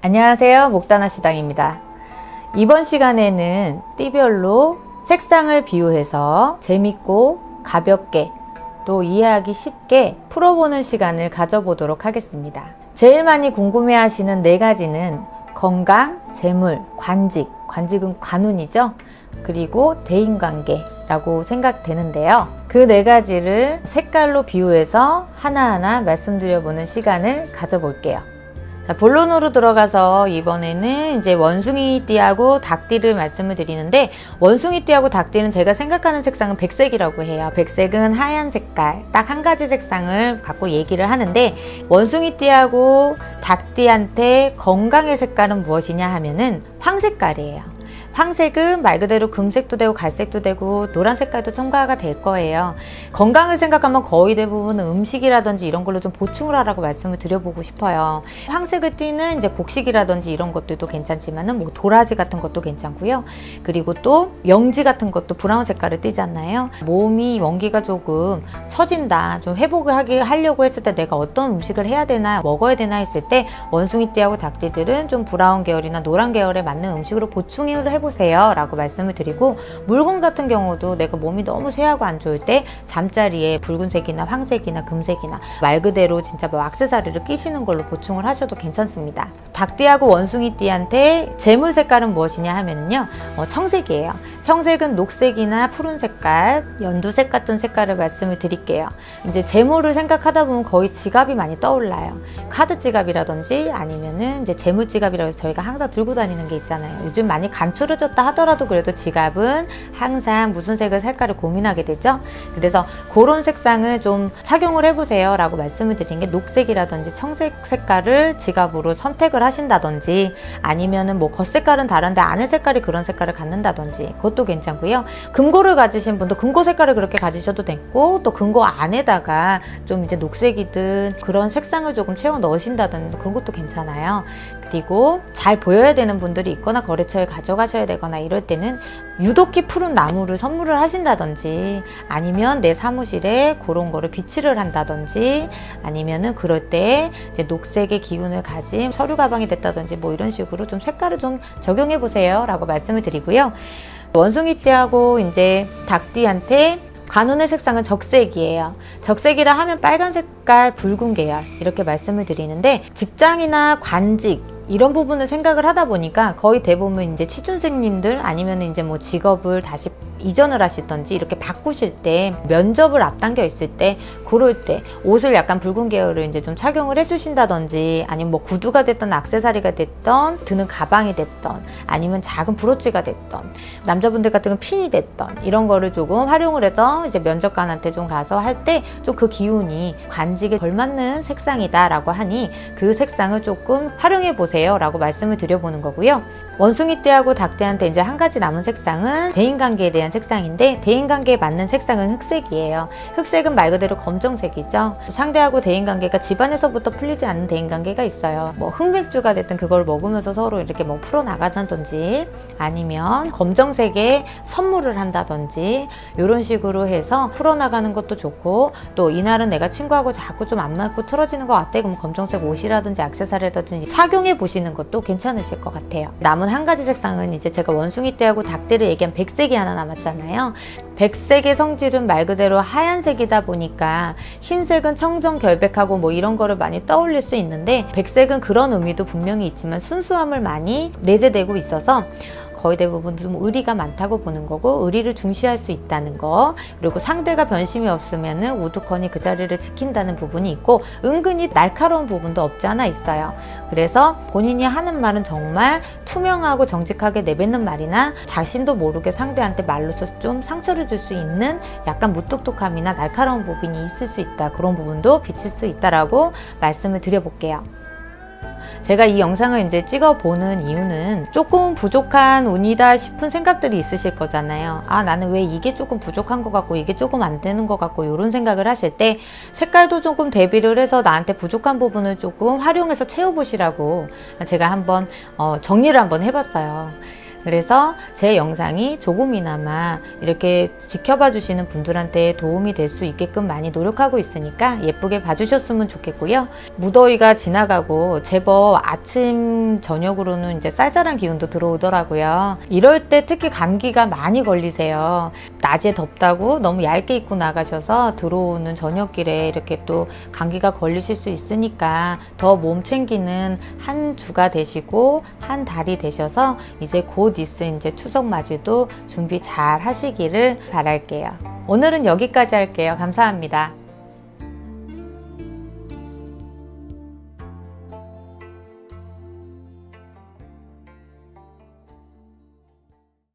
안녕하세요. 목다나 시당입니다. 이번 시간에는 띠별로 색상을 비유해서 재밌고 가볍게 또 이해하기 쉽게 풀어보는 시간을 가져보도록 하겠습니다. 제일 많이 궁금해 하시는 네 가지는 건강, 재물, 관직, 관직은 관운이죠. 그리고 대인관계라고 생각되는데요. 그 네 가지를 색깔로 비유해서 하나하나 말씀드려보는 시간을 가져볼게요. 자, 본론으로 들어가서 이번에는 이제 원숭이띠하고 닭띠를 말씀을 드리는데 원숭이띠하고 닭띠는 제가 생각하는 색상은 백색이라고 해요. 백색은 하얀 색깔, 딱 한 가지 색상을 갖고 얘기를 하는데 원숭이띠하고 닭띠한테 건강의 색깔은 무엇이냐 하면은 황색깔이에요. 황색은 말 그대로 금색도 되고 갈색도 되고 노란 색깔도 첨가가 될 거예요. 건강을 생각하면 거의 대부분 음식이라든지 이런 걸로 좀 보충을 하라고 말씀을 드려보고 싶어요. 황색을 띠는 이제 곡식이라든지 이런 것들도 괜찮지만은 뭐 도라지 같은 것도 괜찮고요. 그리고 또 영지 같은 것도 브라운 색깔을 띠잖아요. 몸이 원기가 조금 처진다, 좀 회복을 하기 하려고 했을 때 내가 어떤 음식을 해야 되나 먹어야 되나 했을 때 원숭이띠하고 닭띠들은 좀 브라운 계열이나 노란 계열에 맞는 음식으로 보충을 해보. 해보세요 라고 말씀을 드리고 물건 같은 경우도 내가 몸이 너무 쇠하고 안 좋을 때 잠자리에 붉은색이나 황색이나 금색이나 말 그대로 진짜 뭐 악세사리를 끼시는 걸로 보충을 하셔도 괜찮습니다. 닭띠하고 원숭이띠한테 재물 색깔은 무엇이냐 하면요 어, 청색이에요. 청색은 녹색이나 푸른 색깔 연두색 같은 색깔을 말씀을 드릴게요. 이제 재물을 생각하다 보면 거의 지갑이 많이 떠올라요. 카드 지갑이라든지 아니면은 이제 재물 지갑이라고 해서 저희가 항상 들고 다니는 게 있잖아요. 요즘 많이 간추려 흐려졌다 하더라도 그래도 지갑은 항상 무슨 색을 살까를 고민하게 되죠. 그래서 그런 색상을 좀 착용을 해보세요 라고 말씀을 드린 게 녹색이라든지 청색 색깔을 지갑으로 선택을 하신다든지 아니면은 뭐 겉색깔은 다른데 안에 색깔이 그런 색깔을 갖는다든지 그것도 괜찮고요. 금고를 가지신 분도 금고 색깔을 그렇게 가지셔도 됐고 또 금고 안에다가 좀 이제 녹색이든 그런 색상을 조금 채워 넣으신다든지 그런 것도 괜찮아요. 그리고 잘 보여야 되는 분들이 있거나 거래처에 가져가셔야 되거나 이럴 때는 유독히 푸른 나무를 선물을 하신다든지 아니면 내 사무실에 그런 거를 비치를 한다든지 아니면은 그럴 때 이제 녹색의 기운을 가진 서류 가방이 됐다든지 뭐 이런 식으로 좀 색깔을 좀 적용해 보세요 라고 말씀을 드리고요. 원숭이 띠하고 이제 닭띠한테 관운의 색상은 적색이에요. 적색이라 하면 빨간 색깔, 붉은 계열 이렇게 말씀을 드리는데 직장이나 관직 이런 부분을 생각을 하다 보니까 거의 대부분 이제 취준생님들 아니면 이제 뭐 직업을 다시 이전을 하시던지 이렇게 바꾸실 때 면접을 앞당겨 있을 때 그럴 때 옷을 약간 붉은 계열을 이제 좀 착용을 해주신다든지 아니면 뭐 구두가 됐던 악세사리가 됐던 드는 가방이 됐던 아니면 작은 브로치가 됐던 남자분들 같은 건 핀이 됐던 이런 거를 조금 활용을 해서 이제 면접관한테 좀 가서 할 때 좀 그 기운이 관직에 걸맞는 색상이다라고 하니 그 색상을 조금 활용해 보세요 라고 말씀을 드려보는 거고요. 원숭이 떼하고 닭 떼한테 이제 한 가지 남은 색상은 대인관계에 대한 색상인데 대인관계에 맞는 색상은 흑색이에요. 흑색은 말 그대로 검정색이죠. 상대하고 대인관계가 집안에서부터 풀리지 않는 대인관계가 있어요. 뭐 흑맥주가 됐든 그걸 먹으면서 서로 이렇게 뭐 풀어나가든지 아니면 검정색에 선물을 한다든지 이런 식으로 해서 풀어나가는 것도 좋고 또 이날은 내가 친구하고 자꾸 좀 안 맞고 틀어지는 것 같아 그럼 검정색 옷이라든지 액세서리라든지 착용해 보시는 것도 괜찮으실 것 같아요. 남은 한 가지 색상은 이제 제가 원숭이 떼하고 닭떼를 얘기한 백색이 하나 남았 잖아요. 백색의 성질은 말 그대로 하얀색이다 보니까 흰색은 청정 결백하고 뭐 이런 거를 많이 떠올릴 수 있는데 백색은 그런 의미도 분명히 있지만 순수함을 많이 내재되고 있어서 거의 대부분 좀 의리가 많다고 보는 거고 의리를 중시할 수 있다는 거 그리고 상대가 변심이 없으면은 우두커니 그 자리를 지킨다는 부분이 있고 은근히 날카로운 부분도 없지 않아 있어요. 그래서 본인이 하는 말은 정말 투명하고 정직하게 내뱉는 말이나 자신도 모르게 상대한테 말로서 좀 상처를 줄 수 있는 약간 무뚝뚝함이나 날카로운 부분이 있을 수 있다. 그런 부분도 비칠 수 있다라고 말씀을 드려볼게요. 제가 이 영상을 이제 찍어보는 이유는 조금 부족한 운이다 싶은 생각들이 있으실 거잖아요. 아, 나는 왜 이게 조금 부족한 것 같고 이게 조금 안 되는 것 같고 이런 생각을 하실 때 색깔도 조금 대비를 해서 나한테 부족한 부분을 조금 활용해서 채워보시라고 제가 한번 어, 정리를 한번 해봤어요. 그래서 제 영상이 조금이나마 이렇게 지켜봐 주시는 분들한테 도움이 될 수 있게끔 많이 노력하고 있으니까 예쁘게 봐주셨으면 좋겠고요. 무더위가 지나가고 제법 아침 저녁으로는 이제 쌀쌀한 기운도 들어오더라고요. 이럴 때 특히 감기가 많이 걸리세요. 낮에 덥다고 너무 얇게 입고 나가셔서 들어오는 저녁길에 이렇게 또 감기가 걸리실 수 있으니까 더 몸 챙기는 한 주가 되시고 한 달이 되셔서 이제 곧 있을 이제 추석 맞이도 준비 잘 하시기를 바랄게요. 오늘은 여기까지 할게요. 감사합니다.